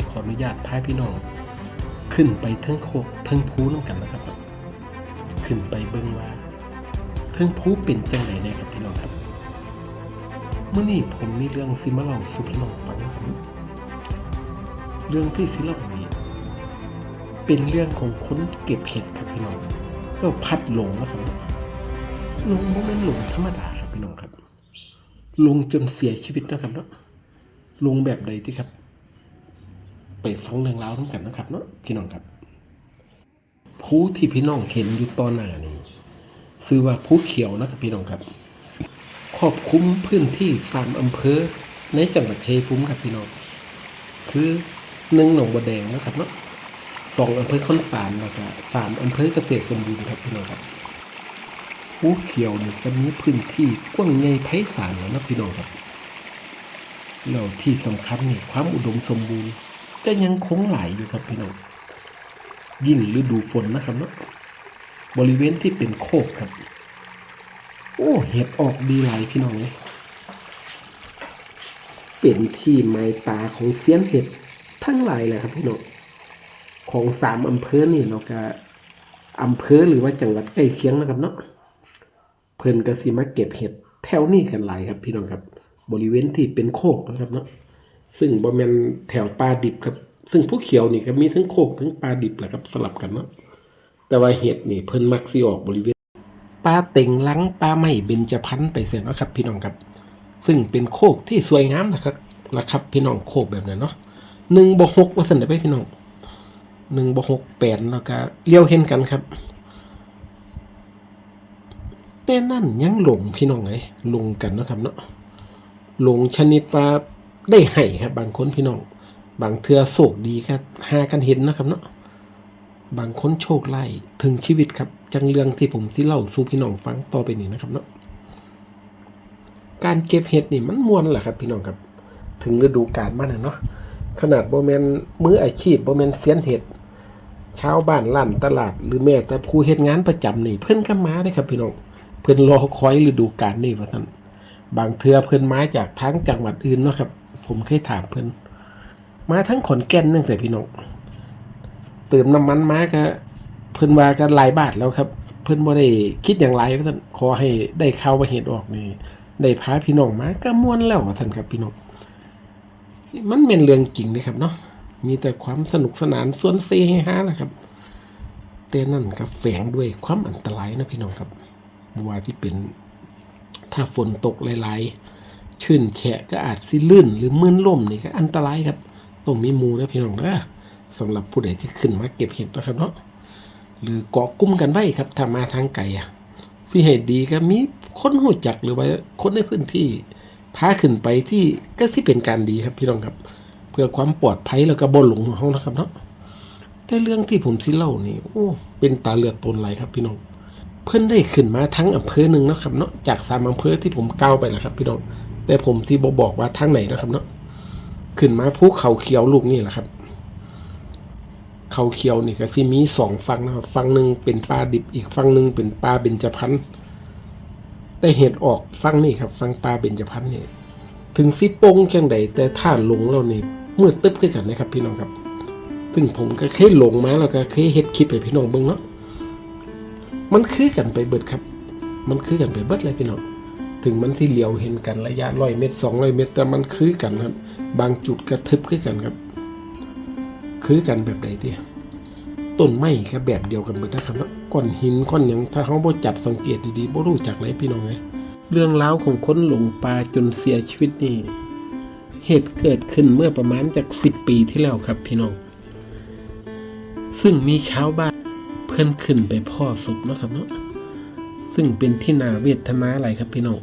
ครับพี่น้องเมื่อนี้ขออนุญาตพาพี่น้อง ขึ้นไปเทิงโคกเทิงภูน้ำกันนะครับ ขึ้นไปเบิ่งว่าเทิงภูเป็นจังไหนน่ครับพี่น้องครับเมื่อนี้ผมมีเรื่องสิมาเล่าสู่พี่น้องฟังครับ เรื่องที่สิเล่านี้ เป็นเรื่องของคนเก็บเห็ดครับพี่น้องแล้วพัดหลงนะครับหลงโมเมนหลงธรรมดาครับพี่น้องครับ ลงจนเสียชีวิตนะครับเนาะลงแบบใดที่ครับ ไปฟังเรื่องราวทั้งกันนะครับเนาะพี่น้องครับผู้ที่พี่น้องเห็นอยู่ตอนหน้านี้ชื่อว่าผู้เขียวนะครับพี่น้องครับครอบคลุมพื้นที่สามอำเภอในจังหวัดชัยภูมิครับพี่น้องคือหนึ่งหนองบัวแดงนะครับเนาะสองอำเภอข้นสารแล้วก็สามอำเภอเกษตรสมบูรณ์ครับพี่น้องครับผู้เขียวเนี่ก็มีพื้นที่กว้างใหญ่ไพศาลแล้วนะพี่น้องครับแล้วที่สำคัญนี่ความอุดมสมบูรณ์ ก็ยังคงไหลอยู่ครับพี่น้องยิ่งฤดูฝนนะครับเนาะบริเวณที่เป็นโคกครับ โอ้เห็ดออกดีไหลพี่น้องเลยเป็นที่ไม้ตาของเซียนเห็ดทั้งหลายเลยครับพี่น้องของสามอำเภอนี่เราก็อำเภอหรือว่าจังหวัดใกล้เคียงนะครับเนาะเพิ่นก็สิมาเก็บเห็ดแถวนี้กันหลายครับพี่น้องครับ บริเวณที่เป็นโคกนะครับเนาะ ซึ่งบ่แมนแถวป่าดิบครับ ซึ่งผู้เขียวนี่ก็มีทั้งโคกทั้งป่าดิบแหละครับสลับกันเนาะแต่ว่าเห็ดนี่เพิ่นมักสิออกบริเวณป่าเต็งลังป่าไม้เบญจพรรณไปเสียนาะครับ พี่น้องครับ ซึ่งเป็นโคกที่สวยงามนะครับละครับ พี่น้องโคกแบบนั้นเนาะหนึ่งบ่หกว่าซั่นได้ไปพี่น้องหนึ่งบ่หกแปดแล้วก็เลี้ยวเห็นกันครับแต่นั่นยังหลงพี่น้องไงลงกันนะครับเนาะหลงชนิดว่า ได้ให้ครับ บางคนพี่น้อง บางเทือโศกดีก็หากันเห็นนะครับเนาะบางคนโชคไล่ถึงชีวิตครับ จังเรื่องที่ผมสิเล่าสู่พี่น้องฟังต่อไปนี้นะครับเนาะการเก็บเห็ดนี่มันมวนแหละครับ พี่น้องครับ ถึงฤดูกาลมันนะเนาะขนาดโบแมนมืออาชีพโบแมนเซียนเห็ดชาวบ้านลั่นตลาดหรือแม้แต่ผู้เฮ็ดงานประจำนี่เพิ่นก็มาได้ครับพี่น้องเพิ่นรอคอยฤดูกาลนี่ว่าซั่นบางเทื่อเพิ่นมาจากทางจังหวัดอื่นเนาะครับ ผมเคยถามเพิ่นมาทั้งขอนแก่นนั่นแต่พี่น้องเติมน้ำมันมาก็เพิ่นว่ากันหลายบาทแล้วครับ เพิ่นบ่ได้คิดอย่างไรว่านขอให้ได้ข่าวว่าเหตุออกนี่ได้พาพี่น้องมาก็ม่วนแล้วว่านครับพี่น้องมันเป็นเรื่องจริงเลยครับเนาะมีแต่ความสนุกสนานส่วนเซฮานะครับแต่นั่นก็แฝงด้วยความอันตรายนะพี่น้องครับบ่ว่าที่เป็นถ้าฝนตกหลายๆ ชื่นแฉะก็อาจสิลื่นหรือมืนล่มนี่ก็อันตรายครับต้องมีมูนะพี่น้องนะสำหรับผู้ใดที่ขึ้นมาเก็บเห็ดนะครับเนาะหรือเกาะกลุ่มกันไว้ครับถ้ามาทางไกลอะสิเหตุดีก็มีคนหูจักหรือว่าคนในพื้นที่พาขึ้นไปที่ก็สิเป็นการดีครับพี่น้องครับ เพื่อความปลอดภัยแล้วก็บ่หลงของเขานะครับเนาะแต่เรื่องที่ผมสิเล่านี่โอ้เป็นตาเลือดตนไหลครับพี่น้อง เพิ่อนได้ขึ้นมาทั้งอำเภอหนึ่งนะครับเนาะจากสามอำเภอที่ผมก้าวไปแล้วครับ พี่น้อง แต่ผมสิบ่บอกว่าทางไหนนะครับเนาะขึ้นมาภูเขาเขียวลูกนี่แหละครับ เขาเขียวนี่ก็สิมีสองฝั่งนะครับฝั่งหนึ่งเป็นป่าดิบอีกฝั่งหนึ่งเป็นป่าเบญจพรรณแต่เหตุออกฝั่งนี่ครับฝั่งป่าเบญจพรรณนี่ถึงสิโปงแค่งใดแต่ถ้าหลงเรานี่มืดตึ๊บขึ้นกันนะครับ พี่น้องครับซึ่งผมก็เคยหลงมาแล้วก็เคยเฮ็ดคลิปให้พี่น้องเบิ่งเนาะมันคือกันไปเบิดครับ มันคือกันไปเบิดเลยพี่น้อง ถึงมันที่เหลียวเห็นกันระยะร้อยเมตรสองร้อยเมตร แต่มันคือกันครับ บางจุดกระทึบคือกันครับ คือกันแบบใดที่ต้นไม้ก็แบบเดียวกันเบิดนะครับนาะก้อนหินก้อนหยังถ้าเขาบ่จับสังเกตดีๆบ่รู้จักเลยพี่น้องไงเรื่องราวของคนหลงป่าจนเสียชีวิตนี่เหตุเกิดขึ้นเมื่อประมาณจากสิบปีที่แล้วครับพี่น้อง ซึ่งมีชาวบ้านเพื่อนขึ้นไปพ่อศพนะครับเนาะ ซึ่งเป็นที่นาเวทนาอะไรครับพี่น้อง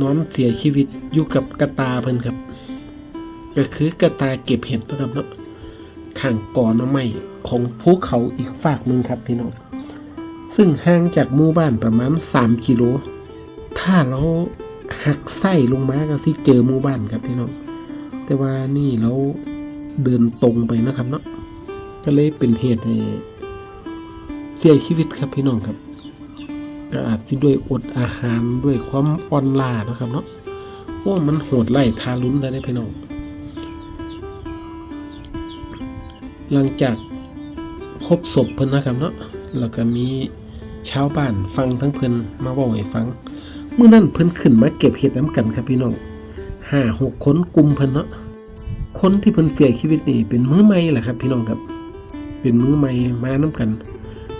น้อนเสียชีวิตอยู่กับกระตาเพิ่นครับ ก็คือกระตาเก็บเห็ดนะครับเนาะข้างก่อน้ำไม้ของภูเขาอีกฝากหนึ่งครับพี่น้องซึ่งห่างจากหมู่บ้านประมาณ 3 กิโล ถ้าเราหักไส้ลงมาก็สิเจอหมู่บ้านครับพี่น้องแต่ว่านี่เราเดินตรงไปนะครับเนาะก็เลยเป็นเหตุให้เสียชีวิตครับพี่น้องครับ ก็อาจสิด้วยอดอาหารด้วยความอ่อนล้านะครับเนาะโอ้มันโหดไล่ทารุณได้พี่น้องหลังจากพบศพเพิ่นนะครับเนาะแล้วก็มีชาวบ้านฟังทั้งเพิ่นมาบอกให้ฟังเมื่อนั้นเพิ่นขึ้นมาเก็บเห็ดน้ำกันครับพี่น้องห้าหกคนกลุ่มเพิ่นเนาะคนที่เพิ่นเสียชีวิตนี่เป็นมือใหม่แหละครับ พี่น้องครับ เป็นมือใหม่มาน้ำกัน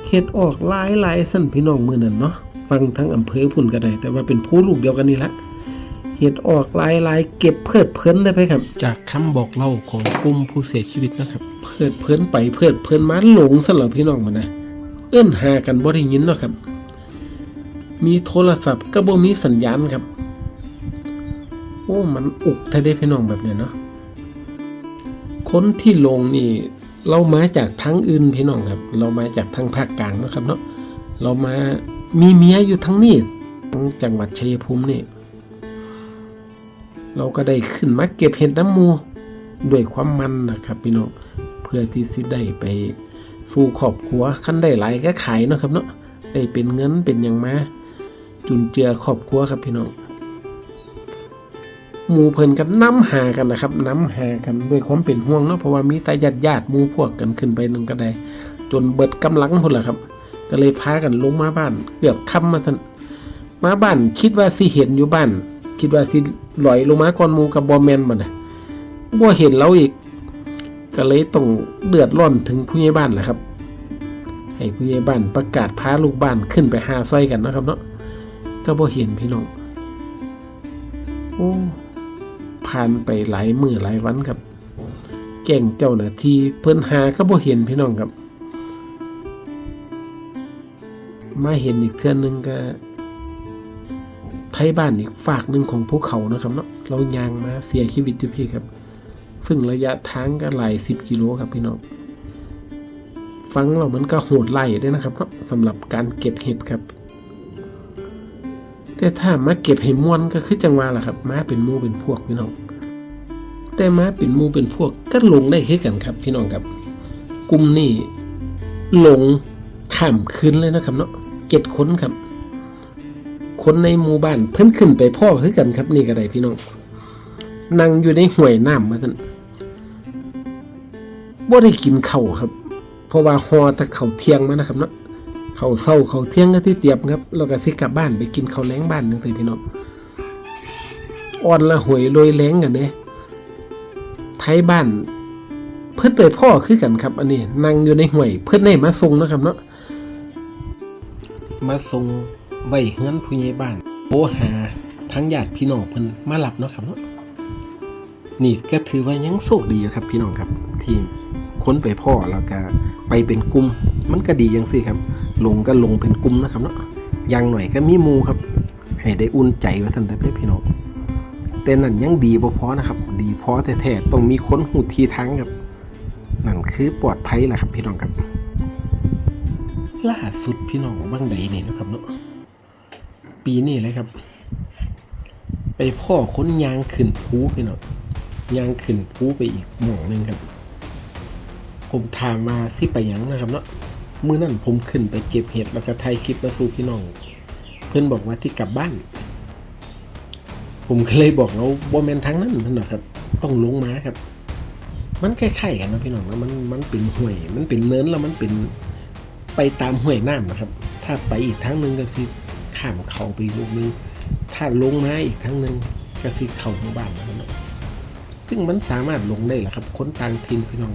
เฮ็ดออกหลายหลายสั่นพี่น้องมื้อนั้นเนาะฟังทั้งอำเภอพุ่นก็ได้ แต่ว่าเป็นผู้ลูกเดียวกันนี่ละเฮ็ดออกหลายหลายเก็บเพลิดเพลินได้ไปครับ จากคำบอกเล่าของกลุ่มผู้เสียชีวิตนะครับ เพลิดเพลินไปเพลิดเพลินมาหลงซะแล้วพี่น้องมันนะ เอื้อนหากันบ่ได้ยินเนาะครับ มีโทรศัพท์ก็บ่มีสัญญาณครับ โอ้ มันอุกแท้ได้พี่น้องแบบเนี้ยเนาะคนที่ลงนี่ เรามาจากทางอื่นพี่น้องครับ เรามาจากทางภาคกลางนะครับเนาะเรามามีเมียอยู่ทั้งนี้ทั้งจังหวัดชัยภูมินี่เราก็ได้ขึ้นมาเก็บเห็ดน้ำมูด้วยความมันนะครับพี่น้องเพื่อที่สิได้ไปสู่ครอบครัวขั้นได้หลายก็ขายนะครับเนาะได้เป็นเงินเป็นอย่างมาจุนเจือครอบครัวครับพี่น้อง หมู่เพิ่นกันน้ำหากันนะครับน้ำหากันด้วยความเป็นห่วงเนาะเพราะว่ามีแต่ญาติญาติหมู่พวกกันขึ้นไปนึงก็ได้ จนเบิดกำลังพุ่นละครับ ก็เลยพากันลงมาบ้าน เกือบค่ำมาทันมาบ้านคิดว่าสิเห็นอยู่บ้าน คิดว่าสิลอยลงมาก่อนหมูกับบอแมนมันนะบ่เห็นเราอีก ก็เลยต้องเดือดร้อนถึงผู้ใหญ่บ้านแหละครับให้ผู้ใหญ่บ้านประกาศพาลูกบ้านขึ้นไปหาซอยกันนะครับเนาะก็บ่เห็นพี่น้องโอ้ ผ่านไปหลายมือหลายวันครับ แก่งเจ้าหน้าที่เพิ่นหาก็บ่เห็นพี่น้องครับ มาเห็นอีกเทื่อนึงก็ไทยบ้านอีกฝากหนึ่งของภูเขานะครับเนาะเรายางมาเสียชีวิตอยู่พี่ครับ ซึ่งระยะทางก็หลายสิบกิโลครับพี่น้องฟังเรามันก็โหดไล่ด้วยนะครับเนาะสำหรับการเก็บเห็ดครับ แต่ถ้ามาเก็บให้มวนก็คือจังหวะแหละครับมาเป็นมูเป็นพวกพี่น้อง แต่มาเป็นมูเป็นพวกก็ลงได้คือกันครับ พี่น้องครับกลุ่มนี้ลงข้ามคืนเลยนะครับเนาะเจ็ดคนครับ คนในหมู่บ้านเพิ่นขึ้นไปพ่อคือกันครับนี่ก็ได้พี่น้องนั่งอยู่ในห่วยน้ำมาท่านบ่ได้กินเข้าครับ เพราะว่าฮอแต่ข้าเทียงมานะครับเนาะ เขาวเศร้าเขาวเที่ยงก็ที่เตียมครับแล้วก็สิกลับบ้านไปกินข้าวแล้งบ้านนึงเลยพี่น้องอ่อนละหวยโรยแล้งกันเนี่ยไทยบ้าน เพิ่นไปพ่อคือกันครับ อันนี้นั่งอยู่ในห่วย เพิ่นได้มาส่งนะครับเนาะมาส่งไว้เฮือนผู้ใหญ่บ้านโอหาทั้งญาติพี่น้องเพิ่นมารับเนาะครับเนาะนี่ก็ถือว่ายังโชคดีครับพี่น้องครับ ที่ค้นไปพ่อแล้วก็ไปเป็นกลุ่มมันก็ดียังสิครับ ลงก็ลงเป็นกลุ่มนะครับเนาะยังหน่อยก็มีมูครับ ให้ได้อุ่นใจไว้ทันแต่พี่น้องแต่นั่นยังดีบ่พอนะครับ ดีพอแท้ๆต้องมีคนหูทีทั้งครับนั่นคือปลอดภัยแหละครับพี่น้องครับล่าสุดพี่น้องบ้างใดนี่นะครับเนาะปีนี้เลยครับ ไปพ่อค้นยางขึ้นภูพี่น้องยางขึ้นภูไปอีกหม่องหนึ่งครับ ผมถามมาสิไปยังนะครับเนาะ มื้อนั้นผมขึ้นไปเก็บเห็ดแล้วก็ถ่ายคลิปมาสู่พี่น้อง เพื่อนบอกว่าที่กลับบ้าน ผมก็เลยบอกเราบ่แมนทางนั้นนั่นนะครับ ต้องลงมาครับ มันคล้ายๆกันนะพี่น้องนะมันมันเป็นห้วย มันเป็นเนินแล้วมันเป็นไปตามห้วยน้ำนะครับ ถ้าไปอีกทางหนึ่งก็สิข้ามเขาไปลูกนึงถ้าลงมาอีกทางหนึ่งก็สิเข้าหมู่บ้านนะครับซึ่งมันสามารถลงได้แหละครับคนต่างถิ่นพี่น้อง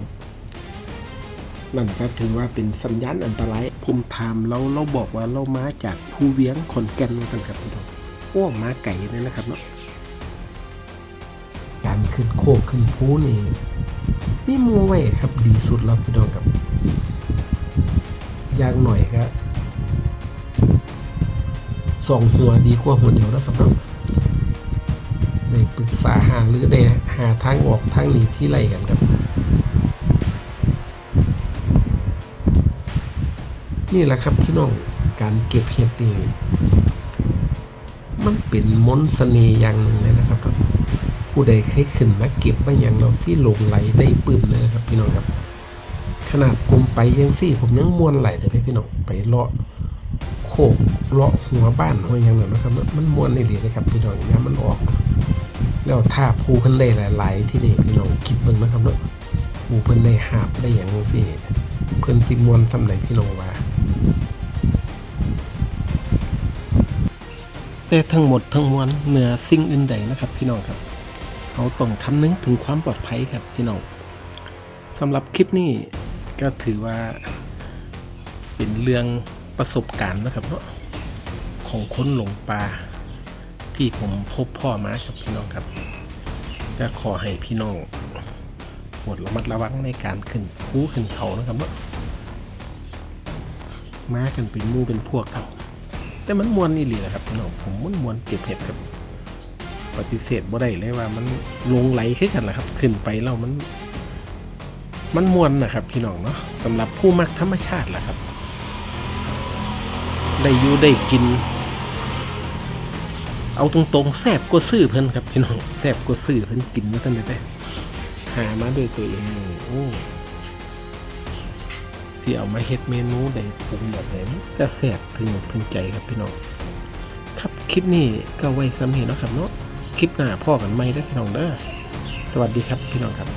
นั่นก็ถือว่าเป็นสัญญาณอันตรายผมถามเราเราบอกว่าเรามาจากภูเวียงขอนแก่นกันครับพี่น้องโอ้มาไก่เลยนะครับเนาะการขึ้นโคกขึ้นภูนี่มีมูไว้ครับดีสุดแล้วพี่น้องครับอย่างหน่อยก็สองหัวดีกว่าหัวเดียวนะครับเนาะได้ปรึกษาหาหรือได้หาทางออกทางหนีที่ไรกันครับ นี่แหละครับพี่น้องการเก็บเห็ดนี่มันเป็นมนต์เสน่ห์อย่างหนึ่งเลยนะครับ ผู้ใดเคยขึ้นมาเก็บมาอย่างเราซี่ลงไหลได้ปื้มเลยนะครับ พี่น้องครับ ขนาดผมไปยังซี่ ผมยังมวนไหลแต่พี่น้องไปเลาะโคกเลาะหัวบ้านหัวอย่างนั้นนะครับ มันมวนในเหรียนะครับ พี่น้องน้มันออก แล้วท่าภูขึ้นได้หลาย ๆ ที่นี่พี่น้องคิดเบิ่งนะครับเนาะหมู่เพิ่นได้หาบได้อย่างจังซี่เพิ่นสิมวนสำไหนพี่น้องว่า แต่ทั้งหมดทั้งมวลเหนือสิ่งอื่นใดนะครับพี่น้องครับเขาต้องคำนึงถึงความปลอดภัยครับพี่น้องสำหรับคลิปนี้ก็ถือว่าเป็นเรื่องประสบการณ์นะครับเนาะของคนหลงป่าที่ผมพบพ่อมาครับพี่น้องครับก็ขอให้พี่น้องโปรดระมัดระวังในการขึ้นภูขึ้นเขานะครับเนาะมากันเป็นมู่เป็นพวกครับ แต่มันมวนนี่หลีนะครับพี่น้องผมมันมวนเก็บเห็ดครับปฏิเสธบ่ได้เลยว่ามันลงไหลขึ้นกันแหละครับ ขึ้นไปแล้วมัน มันมวนนะครับ พี่น้องเนาะสำหรับผู้มักธรรมชาติแหละครับ ได้อยู่ได้กิน เอาตรงๆแซบกว่าซื้อเพิ่นครับพี่น้องแซบกว่าซื้อเพิ่นกินมาตั้งแต่หามาด้วยตัวเองโอ้ สิเอามาเฮ็ดเมนูได้ปรุงแบบไหนจะแซบถึงอกถึงใจครับพี่น้องครับคลิปนี้ก็ไว้สำนี้เนาะครับเนาะคลิปหน้าพ่อกันไหมได้พี่น้องเด้อสวัสดีครับพี่น้องครับ